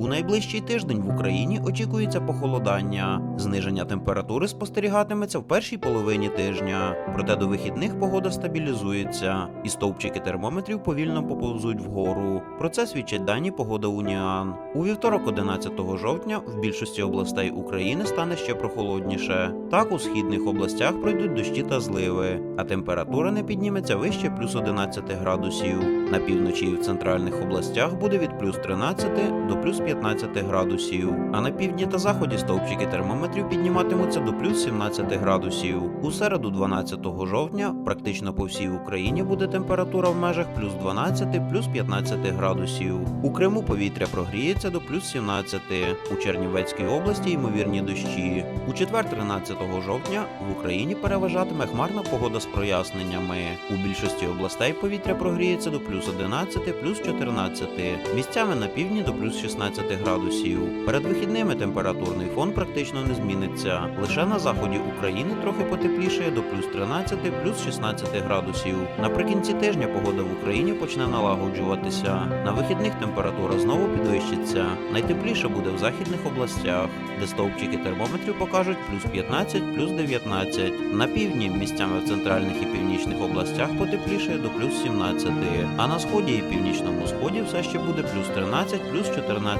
У найближчий тиждень в Україні очікується похолодання. Зниження температури спостерігатиметься в першій половині тижня. Проте до вихідних погода стабілізується, і стовпчики термометрів повільно поповзуть вгору. Про це свідчать дані погода Уніан. У вівторок, 11 жовтня, в більшості областей України стане ще прохолодніше. Так у східних областях пройдуть дощі та зливи, а температура не підніметься вище плюс 11 градусів. На півночі і в центральних областях буде від плюс 13 до плюс 15 градусів. А на півдні та заході стовпчики термометрів підніматимуться до плюс 17 градусів. У середу, 12 жовтня, практично по всій Україні буде температура в межах плюс 12 плюс 15 градусів. У Криму повітря прогріється до плюс 17. У Чернівецькій області ймовірні дощі. У четвер, 13 жовтня, в Україні переважатиме хмарна погода з проясненнями. У більшості областей повітря прогріється до плюс 11, плюс 14. Місцями на півдні до плюс 16 градусів. Перед вихідними температурний фон практично не зміниться. Лише на заході України трохи потеплішає до плюс 13, плюс 16 градусів. Наприкінці тижня погода в Україні почне налагоджуватися. На вихідних температура знову підвищиться. Найтепліше буде в західних областях, де стовпчики термометрів покажуть плюс 15, плюс 19. На півдні місцями в центральних і північних областях потеплішає до плюс 17, а на сході і північному сході все ще буде плюс 13, плюс 14